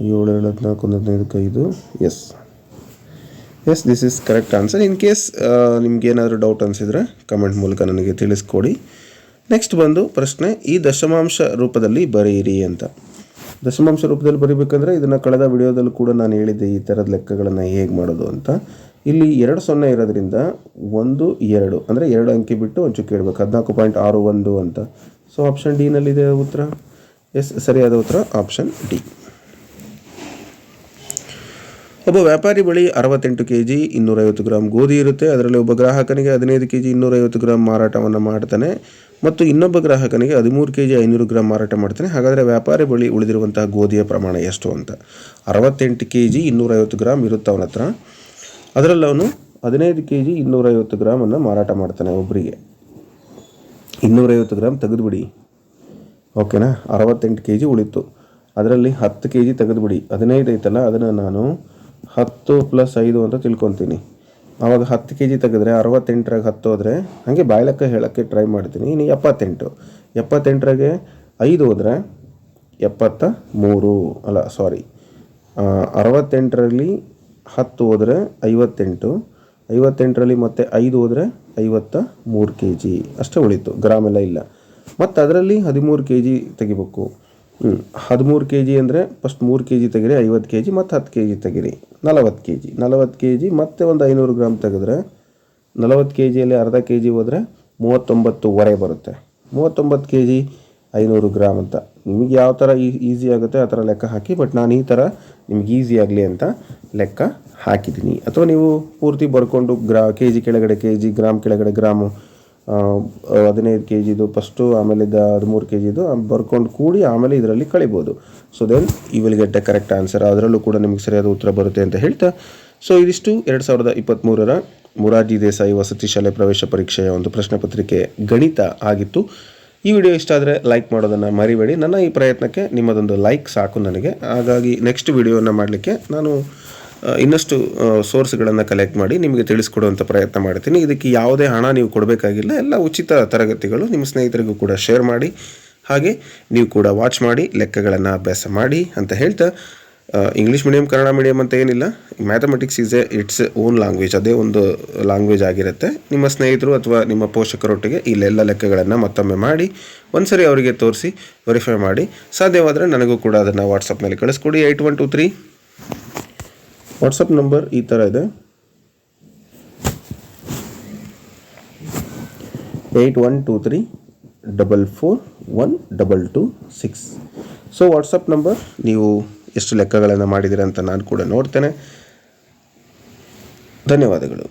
ಏಳು ಎರಡು ಹದಿನಾಲ್ಕು ಒಂದು ಹದಿನೈದಕ್ಕೆ ಐದು yes yes this is correct answer in case ನಿಮ್ಗೆ ಏನಾದರೂ ಡೌಟ್ ಅನಿಸಿದರೆ ಕಮೆಂಟ್ ಮೂಲಕ ನನಗೆ ತಿಳಿಸ್ಕೊಡಿ. ನೆಕ್ಸ್ಟ್ ಬಂದು ಪ್ರಶ್ನೆ, ಈ ದಶಮಾಂಶ ರೂಪದಲ್ಲಿ ಬರೆಯಿರಿ ಅಂತ. ದಶಮಾಂಶ ರೂಪದಲ್ಲಿ ಬರೀಬೇಕಂದ್ರೆ ಇದನ್ನು ಕಳೆದ ವಿಡಿಯೋದಲ್ಲೂ ಕೂಡ ನಾನು ಹೇಳಿದ್ದೆ ಈ ಥರದ ಲೆಕ್ಕಗಳನ್ನು ಹೇಗೆ ಮಾಡೋದು ಅಂತ. ಇಲ್ಲಿ ಎರಡು ಸೊನ್ನೆ ಇರೋದ್ರಿಂದ ಒಂದು, ಎರಡು, ಅಂದರೆ ಎರಡು ಅಂಕಿ ಬಿಟ್ಟು ಒಂದು ಕೇಳಬೇಕು. ಹದಿನಾಲ್ಕು ಪಾಯಿಂಟ್ ಆರು ಒಂದು ಅಂತ. ಸೊ ಆಪ್ಷನ್ ಡಿನಲ್ಲಿದೆ ಉತ್ತರ? ಎಸ್ ಸರಿಯಾದ ಉತ್ತರ ಆಪ್ಷನ್ ಡಿ ಒಬ್ಬ ವ್ಯಾಪಾರಿ ಬಳಿ ಅರವತ್ತೆಂಟು ಕೆ ಜಿ ಇನ್ನೂರೈವತ್ತು ಗ್ರಾಮ್ ಗೋಧಿ ಇರುತ್ತೆ. ಅದರಲ್ಲಿ ಒಬ್ಬ ಗ್ರಾಹಕನಿಗೆ ಹದಿನೈದು ಕೆ ಜಿ ಇನ್ನೂರೈವತ್ತು ಗ್ರಾಮ್ ಮಾರಾಟವನ್ನು ಮಾಡ್ತಾನೆ ಮತ್ತು ಇನ್ನೊಬ್ಬ ಗ್ರಾಹಕನಿಗೆ ಹದಿಮೂರು ಕೆ ಜಿ ಐನೂರು ಗ್ರಾಮ್ ಮಾರಾಟ ಮಾಡ್ತಾನೆ. ಹಾಗಾದರೆ ವ್ಯಾಪಾರಿ ಬಳಿ ಉಳಿದಿರುವಂತಹ ಗೋಧಿಯ ಪ್ರಮಾಣ ಎಷ್ಟು ಅಂತ. ಅರವತ್ತೆಂಟು ಕೆ ಜಿ ಇನ್ನೂರೈವತ್ತು ಗ್ರಾಮ್ ಇರುತ್ತೆ ಅವನ ಹತ್ರ. ಅದರಲ್ಲಿ ಅವನು ಹದಿನೈದು ಕೆ ಜಿ ಇನ್ನೂರೈವತ್ತು ಗ್ರಾಮನ್ನು ಮಾರಾಟ ಮಾಡ್ತಾನೆ ಒಬ್ಬರಿಗೆ ಇನ್ನೂರೈವತ್ತು ಗ್ರಾಮ್ ತೆಗೆದುಬಿಡಿ. ಓಕೆನಾ? ಅರವತ್ತೆಂಟು ಕೆ ಜಿ ಉಳಿತು. ಅದರಲ್ಲಿ ಹತ್ತು ಕೆ ಜಿ ತೆಗೆದುಬಿಡಿ. ಹದಿನೈದು ಐತಲ್ಲ, ಅದನ್ನು ನಾನು ಹತ್ತು ಪ್ಲಸ್ ಐದು ಅಂತ ತಿಳ್ಕೊತೀನಿ. ಆವಾಗ ಹತ್ತು ಕೆ ಜಿ ತೆಗೆದ್ರೆ ಅರವತ್ತೆಂಟರಾಗ ಹತ್ತು ಹೋದರೆ ಹಾಗೆ ಬಾಯ್ಲೆಕ್ಕ ಹೇಳೋಕ್ಕೆ ಟ್ರೈ ಮಾಡ್ತೀನಿ. ಇನ್ನು ಎಪ್ಪತ್ತೆಂಟು. ಎಪ್ಪತ್ತೆಂಟರಾಗೆ ಐದು ಹೋದರೆ ಎಪ್ಪತ್ತ ಮೂರು ಅಲ್ಲ, ಸಾರಿ. ಅರವತ್ತೆಂಟರಲ್ಲಿ ಹತ್ತು ಹೋದರೆ ಐವತ್ತೆಂಟು. ಐವತ್ತೆಂಟರಲ್ಲಿ ಮತ್ತೆ ಐದು ಹೋದರೆ ಐವತ್ತ ಮೂರು ಕೆ ಜಿ ಅಷ್ಟೇ ಉಳಿತು. ಗ್ರಾಮ್ ಎಲ್ಲ ಇಲ್ಲ. ಮತ್ತು ಅದರಲ್ಲಿ ಹದಿಮೂರು ಕೆ ಜಿ ತೆಗಿಬೇಕು. ಹದಿಮೂರು ಕೆ ಜಿ ಅಂದರೆ ಫಸ್ಟ್ ಮೂರು ಕೆ ಜಿ ತೆಗಿರಿ, ಐವತ್ತು ಕೆ ಜಿ ಮತ್ತು ಹತ್ತು ಕೆ ಜಿ ತೆಗಿರಿ. ನಲವತ್ತು ಕೆ ಜಿ ನಲವತ್ತು ಕೆ ಜಿ ಮತ್ತೆ ಒಂದು ಐನೂರು ಗ್ರಾಮ್ ತೆಗೆದ್ರೆ ನಲವತ್ತು ಕೆ ಜಿಯಲ್ಲಿ ಅರ್ಧ ಕೆ ಜಿ ಹೋದರೆ ಮೂವತ್ತೊಂಬತ್ತುವರೆ ಬರುತ್ತೆ. ಮೂವತ್ತೊಂಬತ್ತು ಕೆ ಜಿ ಐನೂರು ಗ್ರಾಮ್ ಅಂತ. ನಿಮಗೆ ಯಾವ ಥರ ಈಸಿ ಆಗುತ್ತೆ ಆ ಥರ ಲೆಕ್ಕ ಹಾಕಿ ಬಟ್ ನಾನು ಈ ಥರ ನಿಮ್ಗೆ ಈಸಿ ಆಗಲಿ ಅಂತ ಲೆಕ್ಕ ಹಾಕಿದ್ದೀನಿ. ಅಥವಾ ನೀವು ಪೂರ್ತಿ ಬರ್ಕೊಂಡು ಗ್ರಾ ಕೆ ಜಿ ಕೆಳಗಡೆ ಕೆ ಜಿ ಗ್ರಾಮ್ ಕೆಳಗಡೆ, ಗ್ರಾಮು ಹದಿನೈದು ಕೆ ಜಿದು ಫಸ್ಟು ಆಮೇಲೆ ಇದು ಹದಿಮೂರು ಕೆ ಜಿದು ಬರ್ಕೊಂಡು ಕೂಡಿ ಆಮೇಲೆ ಇದರಲ್ಲಿ ಕಳಿಬೋದು. So then you will get a correct answer ಅದರಲ್ಲೂ ಕೂಡ ನಿಮಗೆ ಸರಿಯಾದ ಉತ್ತರ ಬರುತ್ತೆ ಅಂತ ಹೇಳ್ತಾ. ಸೊ ಇದಿಷ್ಟು ಎರಡು ಸಾವಿರದ ಇಪ್ಪತ್ತ್ಮೂರರ ಮುರಾರ್ಜಿ ದೇಸಾಯಿ ವಸತಿ ಶಾಲೆ ಪ್ರವೇಶ ಪರೀಕ್ಷೆಯ ಒಂದು ಪ್ರಶ್ನೆ ಪತ್ರಿಕೆ ಗಣಿತ ಆಗಿತ್ತು. ಈ ವಿಡಿಯೋ ಇಷ್ಟ ಆದರೆ ಲೈಕ್ ಮಾಡೋದನ್ನು ಮರಿಬೇಡಿ. ನನ್ನ ಈ ಪ್ರಯತ್ನಕ್ಕೆ ನಿಮ್ಮದೊಂದು ಲೈಕ್ ಸಾಕು ನನಗೆ. ಹಾಗಾಗಿ ನೆಕ್ಸ್ಟ್ ವಿಡಿಯೋನ ಮಾಡಲಿಕ್ಕೆ ನಾನು ಇನ್ನಷ್ಟು ಸೋರ್ಸ್ಗಳನ್ನು ಕಲೆಕ್ಟ್ ಮಾಡಿ ನಿಮಗೆ ತಿಳಿಸ್ಕೊಡುವಂಥ ಪ್ರಯತ್ನ ಮಾಡ್ತೀನಿ. ಇದಕ್ಕೆ ಯಾವುದೇ ಹಣ ನೀವು ಕೊಡಬೇಕಾಗಿಲ್ಲ. ಎಲ್ಲ ಉಚಿತ ತರಗತಿಗಳು ನಿಮ್ಮ ಸ್ನೇಹಿತರಿಗೂ ಕೂಡ ಶೇರ್ ಮಾಡಿ, ಹಾಗೆ ನೀವು ಕೂಡ ವಾಚ್ ಮಾಡಿ, ಲೆಕ್ಕಗಳನ್ನು ಅಭ್ಯಾಸ ಮಾಡಿ ಅಂತ ಹೇಳ್ತಾ ಇಂಗ್ಲೀಷ್ ಮೀಡಿಯಂ ಕನ್ನಡ ಮೀಡಿಯಂ ಅಂತ ಏನಿಲ್ಲ. Mathematics is a it's own language ಅದೇ ಒಂದು ಲ್ಯಾಂಗ್ವೇಜ್ ಆಗಿರುತ್ತೆ. ನಿಮ್ಮ ಸ್ನೇಹಿತರು ಅಥವಾ ನಿಮ್ಮ ಪೋಷಕರೊಟ್ಟಿಗೆ ಇಲ್ಲೆಲ್ಲ ಲೆಕ್ಕಗಳನ್ನು ಮತ್ತೊಮ್ಮೆ ಮಾಡಿ, ಒಂದ್ಸರಿ ಅವರಿಗೆ ತೋರಿಸಿ ವೆರಿಫೈ ಮಾಡಿ. ಸಾಧ್ಯವಾದರೆ ನನಗೂ ಕೂಡ ಅದನ್ನು ವಾಟ್ಸಪ್ನಲ್ಲಿ ಕಳಿಸ್ಕೊಡಿ. Eight one two three WhatsApp number ಈ ಥರ ಇದೆ. Eight one two three double four one double two six so WhatsApp number ನೀವು ಎಷ್ಟು ಲೆಕ್ಕಗಳನ್ನು ಮಾಡಿದ್ದೀರ ಅಂತ ನಾನು ಕೂಡ ನೋಡ್ತೇನೆ. ಧನ್ಯವಾದಗಳು.